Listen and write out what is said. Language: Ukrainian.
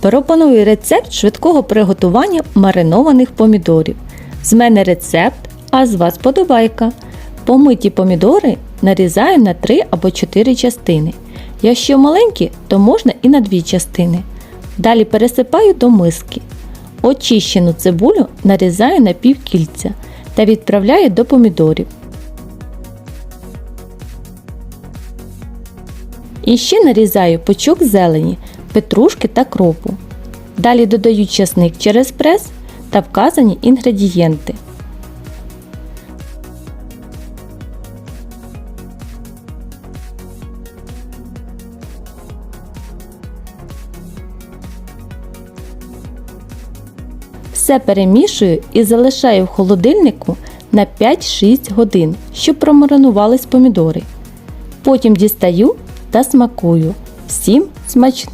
Пропоную рецепт швидкого приготування маринованих помідорів. З мене рецепт, а з вас подобайка. Помиті помідори нарізаю на 3 або 4 частини. Якщо маленькі, то можна і на 2 частини. Далі пересипаю до миски. Очищену цибулю нарізаю на півкільця та відправляю до помідорів. І ще нарізаю пучок зелені, петрушки та кропу. Далі додаю часник через прес та вказані інгредієнти. Все перемішую і залишаю в холодильнику на 5-6 годин, щоб промаринувались помідори. Потім дістаю та смакую. Всім смачно!